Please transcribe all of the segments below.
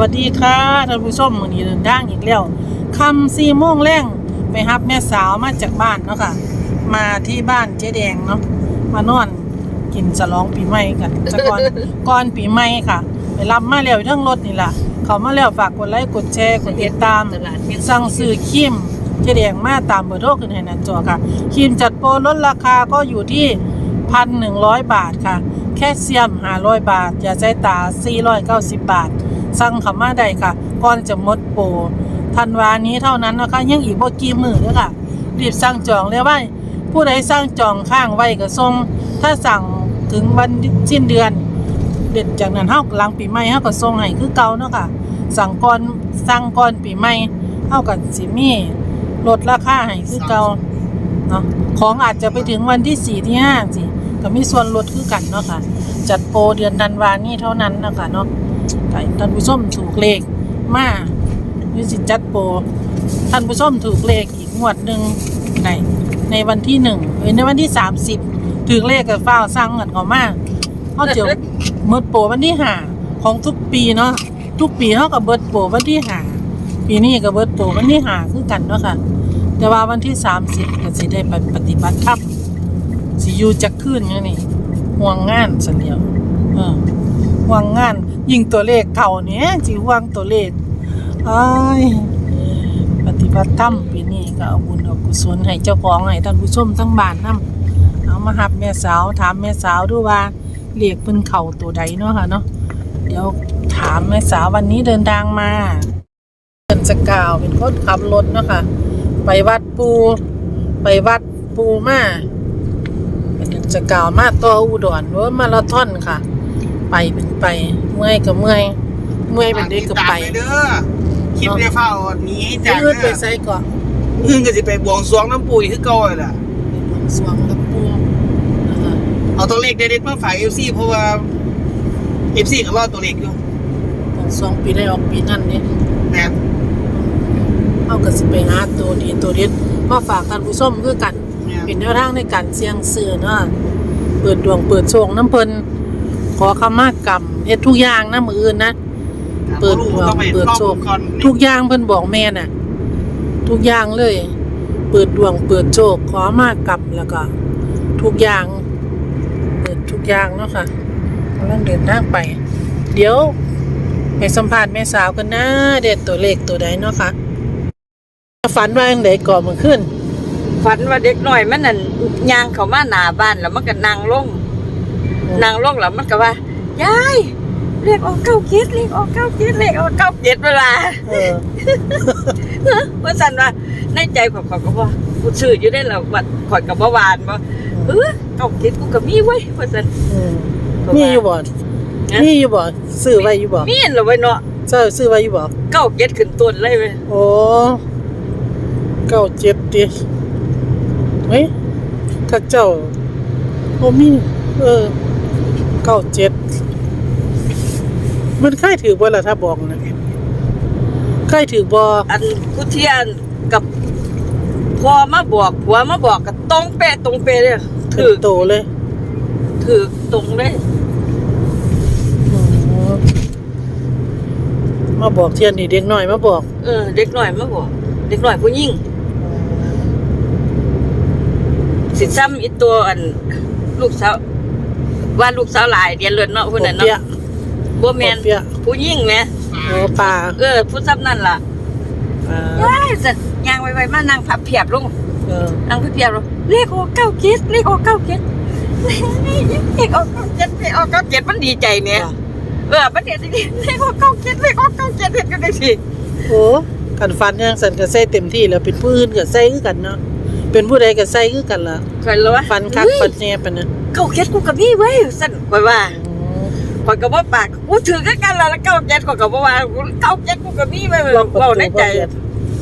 วัสดีค่ะท่านผู้ชมมื้อนี้เดินทางอีกแล้วคำสี่โมงแรงไปรับแม่สาวมาจากบ้านเนาะค่ะ มาที่บ้านเจ๊แดงเนาะมานอนกินฉลองปีใหม่กันจะก่อนก่อนปีใหม่ค่ะ ไปรับมาแล้วอยู่ทั้งรถนี่ล่ะ เขามาแล้วฝากกดไลค์กดแชร์กดติดตามตลาดเมียงสั่งซื้อครีมเจ๊แดงมาตามเบอร์โทรขึ้นให้หน้าจอค่ะครีมจัดโปรลดราคาก็อยู่ที่พันหนึ่งร้อยบาทค่ะ แคลเซียมห้าร้อยบาทยาใจตาสี่ร้อยเก้าสิบบาท สั่งเขามาได้ค่ะ ก่อนจะหมดโปรธันวานี้เท่านั้นนะคะ ยังอีกบ่กี่มือเด้อค่ะ รีบสั่งจองเลยว่าผู้ใดสั่งจองข้างไว้ก็ส่งถ้าสั่งถึงวันสิ้นเดือน เด็ดจากนั้นเฮาหลังปีใหม่เฮาก็ส่งให้คือเก่าเนาะค่ะสั่งก่อนสั่งก่อนปีใหม่เฮาก็สิมีลดราคาให้คือเก่าเนาะของอาจจะไปถึงวันที่4ที่5สิก็มีส่วนลดคือกันเนาะค่ะ จัดโปรเดือนธันวานี้เท่านั้นนะคะเนาะ ให้ท่านผู้ชมถูกเลขมาหรือสิจัดโปรท่านผู้ชมถูกเลขอีกงวดหนึ่งในในวันที่หนึ่งในวันที่30ถูกเลขกับฟ้าวสั่งเงินเขามาเขาเจียวเบิดโปรวันที่ห้าของทุกปีเนาะทุกปีเขากับเบิดโปรวันที่ห้าปีนี้ก็เบิดโปรวันที่ห้าคือกันเนาะค่ะแต่ว่าวันที่สามสิบก็สิได้ไปปฏิบัติธรรมสิยูจักคืนอย่างนี้ห่วงงานสันเดียวห่วงงาน ยิ่งตัวเลขเก่าเนี้ยสิห่วงตัวเลขไอ้ปฏิบัติธรรมปีนี้ก็เอาบุญเอากุศลให้เจ้าของให้ท่านผู้ชมทั้งบ้านนํเอามาหับแม่สาวถามแม่สาวดูว่าเรียกเพิ่นเข่าตัวใดเนาะค่ะเนาะเดี๋ยวถามแม่สาววันนี้เดินทางมาเดินสกาวเป็นคนขับรถเนาะค่ะไปวัดปูไปวัดปูมาเป็นเดินสกาวมาต่ออุดรรถมาราธอนค่ะ ไปเป็นไป เมื่อยก็เมื่อย เมื่อยเป็นเด็กก็ไปฝาติดตามเด้อคลิปได้เฝ้าหนี้จะจากยืดไปเด้อใส่ก่อนอื่นก็สิไปบวงสรวงน้ำปุ๋ยคือเก่าเลยล่ะไปบวงสรวงกับปูนะคะเอาตัวเลขเด็ดๆมาฝาก FC เพราะว่า FC ก็รอตัวเลขอยู่บวงสรวงปีได้ออกปีนั่นเนี่ยแม่นเอาก็สิไปหาตัวดีตัวเด็ดมาฝากท่านผู้ชมคือกันแม่นเป็นแนวทางในการเสี่ยงซื้อเนาะเปิดดวงเปิดโชคน้ำเพิ่น ขอขมากรรมเฮ็ดทุกอย่างนะมืออื่นนะเปิดดวงต้องไปเปิดโชคลองก่อนทุกอย่างเพิ่นบอกแม่น่ะ ทุกอย่างเลย เปิดดวง เปิดโชคขอมากรรมแล้วก็ ทุกอย่าง เปิดทุกอย่างเนาะค่ะกำลังเดินทางไป เดี๋ยวไปสัมภาษณ์แม่สาวกันนะเด็ดตัวเลขตัวใดเนาะค่ะฝันว่าจังไดก่อนเมื่อคืนฝันว่าเด็กน้อยมันนั่นย่างเขามาหน้าบ้านแล้วมันก็นั่งลง นั่งลงแล้วมันก็ว่ายายเลขออกเก้าเจ็ดเลขออกเก้าเจ็ดเลขออกเก้าเจ็ดเวลาเออว่าสันว่าในใจของเขาก็ว่ากูซื้ออยู่ได้แล้วว่าข่อยกับบ่หวานบ่เออเก้าเจ็ดกูก็มีไว้ยว่าสันอืมมีอยู่บ่นะมีอยู่บ่ซื้อไว้อยู่บ่มีเหรอไว้เนาะเจ้าซื้อไว้อยู่บ่เก้าเจ็ดขึ้นต้นเลยเว้ยโอ้เก้าเจ็ดดิเฮ้ยข้าเจ้าโอ้มีเออ เก้าเจ็ดมันใครถือบ่ล่ะถ้าบอกนะใครถือบ่อันกูเทียนกับพอมาบอกผัวมาบอกก็ตรงเป๊ะตรงเป๊ะเลยถืถืออโตเลย ถือตรงเลยอืมมาบอกเทียนนี่เด็กน้อยมาบอก เออ เด็กหน่อยมาบอก เด็กหน่อยผู้หญิงสิซ้ำอีตัวอัน ลูกสาว ว่าลูกสาวหลายเดียนเลือนเนาะผู้นั้นเปียเนาะบ่แม่นเปียผู้หญิงแหมโอ้ปลาเออผู้ซ้ำนั่นล่ะอ่าว้ายสัตว์ย่างไวๆมานั่งพับเพียบลงเออนั่งพับเพียบลงเลขออกเก้าเจ็ดเลขออกเก้าเจ็ดเลขออกเก้าเจ็ดเลขออกเก้าเจ็ดมันดีใจเนี่ยเออมันเด็ดดีเลขออกเก้าเจ็ดเลขออกเก้าเจ็ดเห็นกันได้สิโอ้กันฟันยังสันก็ใส่เต็มที่แล้วเป็นผู้อื่นก็ใส่คือกันเนาะเป็นผู้ใดก็ใส่คือกันล่ะเคยรู้ว่าฟันคักฟันแหนบปะนะ เก้าเจ็ดกูกับนี่เว้ยสั่นคอยว่าคอยกับว่าปากกูถือกันกันแล้วเก้าเจ็ดคอยกับว่าเก้าเจ็ดกูกับนี่เว้ยล็อกประเว้าตูในใจ บ่ได้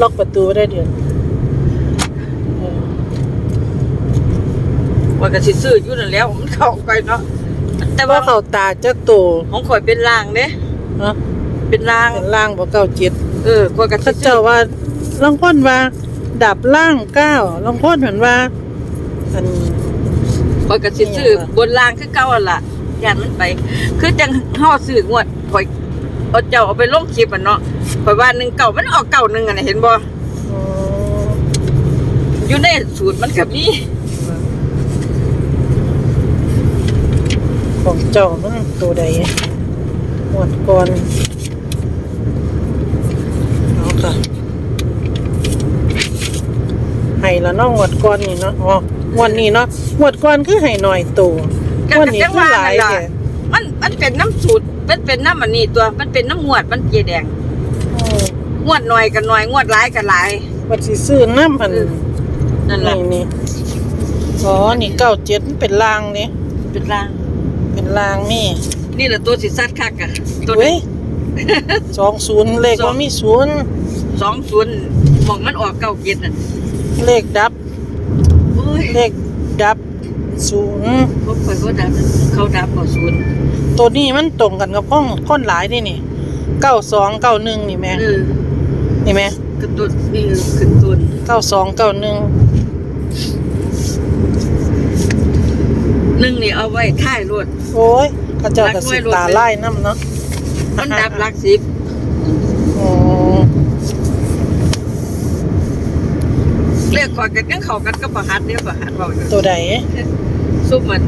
ล็อกประตูบ่ได้เดือนเออว่าก็สิซื้ออยู่นั่นแล้วมันเข้าไปเนาะแต่ว่าว่าเขาตาจักโตของข่อยเป็นลางเด้เนาะเป็นลางเป็นล่างบ่เก้าเจ็ดเออข่อยก็สิเขาซื้เจ้าอว่าลางคนว่า ดับล่างเก้าลางคนเห็นว่า อัน ข่อยก็สิซื้อบนลางคือเก่าหั่นล่ะย่านมันไป คือจังเฮาซื้องวดข่อยเอาเจ้าเอาไปลงคลิปอะเนาะข่อยว่าหนึ่งเก่ามันออกเก่าหนึ่งอะนะเห็นบ่อืมอยู่ในสูตรมันกับนี่ของเจ้ามันตัวใดหมวดก่อนเอาค่ะให้ละเน้องวดก่อนนี่เนาะอ๋อ งวันนี้เนาะงวดก่อนคือให้หน่อยตัวงวันนี้คือหลายแท้มันมันเป็นน้ำสูตรมันเป็นน้ำอันนี้ตัว มันเป็นน้ำงวดมันเกียแดงอืมงวดหน่อยกับหน่อยงวดหลายกับหลายบัดสิซื้อน้ำพันเออนั่นแหละนี่นี่อ๋อนี่เก้าเจ็ดเป็นลางนี่เป็นราง เป็นลางนี่ นี่แหละตัวสิซัดคักอะตัวเว้นี้ยสองศูนย์เลขว่ามีศูนย์สองศูนย์มองมันออกเก้าเกียรน่ะเลขดับโอ้ย เลขดับศูนย์พวกข่อยก็ดับเขาดับกว่าศูนย์ตัวนี้มันตรงกันกับห้องค้นหลายนี่นี่เก้าสองเก้าหนึ่งนี่แม่เออนี่แม่กระตุนนี่ขึ้นตุนเก้าสองเก้าหนึ่งหนึ่งนี่เอาไว้ท้ายรถโอ้ยเข้าเจ้ากับสิตาไล่น้ำเนาะมันดับหลักสิบ อ๋อ เรียกข่ อยกันกันเขากันก็ประหัดเนี่ยประหัดเบาอยู่ตัวใดซุปมัน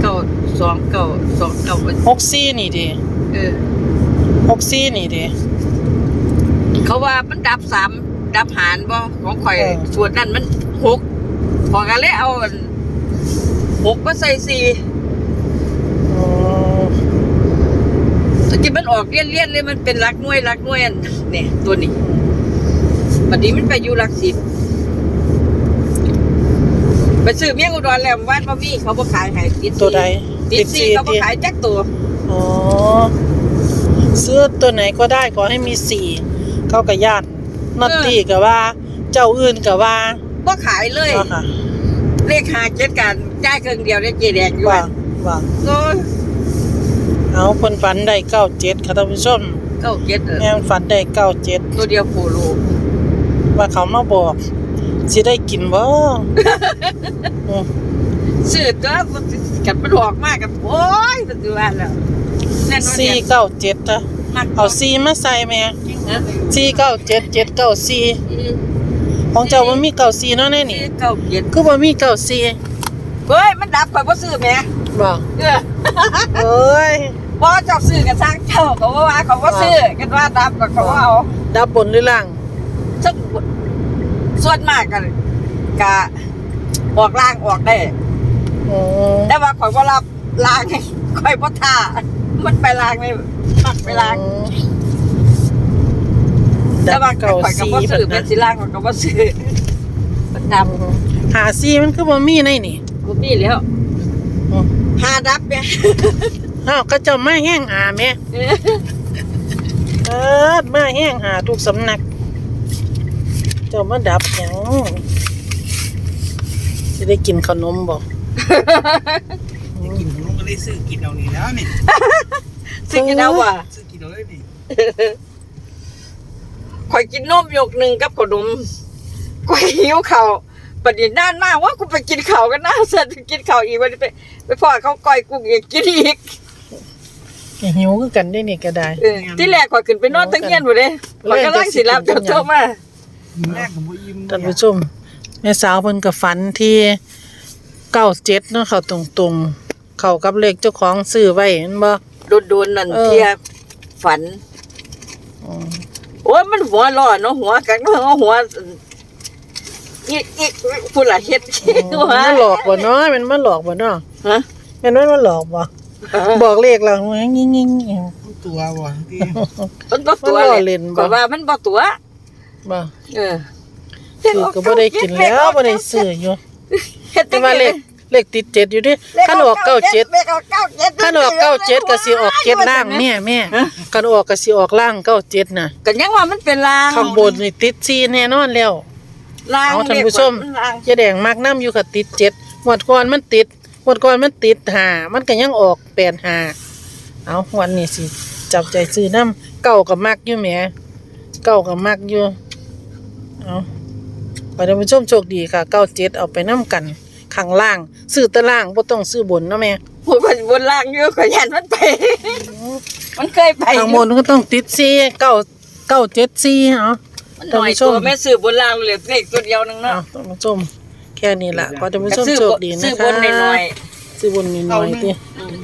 เก้าสองเก้าสองเก้าหกซี่นี่ดิเออหกซี่นี่ดิเขาว่ามันดับสามดับหารบ่ของข่อยเออส่วนนั้นมันหกพอกันเลยเอาอันหกมาใส่สี่อ๋อตะกี้มันออกเลี่ยนเลี่ยนๆเลยมันเป็นหลักหน่วยหลักหน่วยอันเนี่ยตัวนี้บัดนี้มันไปอยู่หลักสิบ ไปซื้อเมี่ยงอุดรแล้วว่านบ่มีเขาบ่ขายให้ติดตัวใดติดสี่เขาบ่ขายจักตัวอ๋อซื้อตัวไหนก็ได้ขอให้มีสี่เขากับญาตินอตตี้กับว่า เจ้าอื่นกับว่าบ่ขายเลยเนาะค่ะเลขหาเจ็ดกันจ่ายเครื่องเดียวได้เจแดงอยู่ว่าอะว่าโอ้ยเอาคนฝันได้เก้าเจ็ดค่ะท่านผู้ชมเก้าเจ็ดเออแม่งฝันได้เก้าเจ็ดตัวเดียวโคโลว่าเขามาบอก สิได้กินบ่อืมซื้อตัวกันมันออกมากกันโอ้ยปัจจุบันแล้วแน่นอนสี่เนี่ยเก้าเจ็ดนะมักเอาสี่มาใส่แม่นะสี่เก้าเจ็ดเจ็ดเก้าสี่อืมของเจ้ามันมีเก้าสี่เนาะแน่นี่ เก้าเจ็ดคือบ่มีเก้าสี่เฮ้ยมันดับข่อยบ่ซื้อแหม่บ่เออเอ้ยบ่เจ้าซื้อกันสร้างเจ้าเขาว่าว่าเขาบ่ซื้อกันว่าดับก็เขาว่าเอาดับบนหรือล่างซึ่ง ส่วนมากกันกะออกล่างออกได้อ๋อแต่ว่าข่อยบ่รับล่างให้ข่อยบ่ท่ามันไปล่างไม่มักไปล่างแต่ว่าข่อยก็บ่ซื้อเป็นสิล่างข่อยก็บ่ซื้อมันดับหาซีมันคือบ่มีในนี่บ่มีแล้วอืมหาดับเนี่ยอ้าวก็เจ้ามาแห้งหาแม่เออมาแห้งหาทุกสำนัก เจ้ามาดับหยังสิได้กินขนมบ่กินขนมก็เลยซื้อกินเอานี่แล้วนี่ซื้อกินเอาว่ะซื้อกินเอาเลยนี่ข่อยกินนมยกหนึ่งกับขนมข่อยหิวข้าวประเดี๋ยวนานมากว่ากูไปกินข้าวกันนะเสร็จกินข้าวอีกวันนี้ไปไปพ่อเขาก้อยกุ้งอีกกินอีกหิวคือกันได้นี่ก็ได้เออที่แรกข่อยขึ้นไปนอนตั้งเงียนหมดเลยข่อยก็ลังสิรับเจ้าโทรมายิ้ม แรกของบ่ยิ้มท่านผู้ชมแม่สาวเพิ่นก็ฝันที่เก้าเจ็ดเนาะเขาตรงๆ เข้ากับเลขเจ้าของซื้อไว้เห็นบ่โดนๆนั่นเออเทียฝัน อืมโอ้ยมันหัวร้อนเนาะหัวกันเนาะหัวอีกอีกผู้ละเฮ็ดหัวมันหลอกบ่เนาะมันมาหลอกบ่เนาะฮะแม่นว่ามันหลอกบ่บอกเลขเรางิ่งๆๆ ตัวบ่ที่มันบ่ตัวมันล้อเลยเล่นบ่ข่อยว่ามันบ่ตัว บ่เออซื้อก็บ่ได้กินแล้วบ่ได้ซื้ออยู่เฮ็ดแต่จังว่าเลได๋ขเลขติดเจ็ดอยู่ดิคันออกเก้าเจ็ดเลขออกเก้าเจ็ดคันออกเก้าเจ็ดก็สิออกเจ็ดล่างแม่แม่คันออกก็สิออกล่างเก้าเจ็ดน่ะก็ยังว่ามันเป็นลางข้างบนนี่ติดสี่แน่นอนแล้วลางเอาท่านผู้ชมเลขลางยายแดงมักน้ำอยู่กับติดเจ็ดหวดก่อนมันติดหวดก่อนมันติดหามันก็ยังออกแปดหาเอาวันนี้สิจับใจซื้อน้ำเก่ากับมักอยู่แหมเก่ากับมักอยู่ เอาไปท่านผู้ชมโชคดีค่ะเก้าเจ็ดเอาไปน้ำกันข้างล่าง ซื้อแตะล่างบ่ต้องซื้อบนเนาะแม่ผู้คนบนล่างอยู่ก็ยันมันไป มันเคยไปทางบนก็ต้องติดซีเก้าเก้าเจ็ดซีเนาะมันหน่อยตัวแม่ซื้อบนล่างเหลือเลขตัวเดียวนึงเอาเนาะท่านผู้ชมแค่นี้แหละขอท่านผู้ชมซื้อโชบคนดีนะซื้อคะบนหน่อยซื้อบนนิดหน่อยๆติๆอืม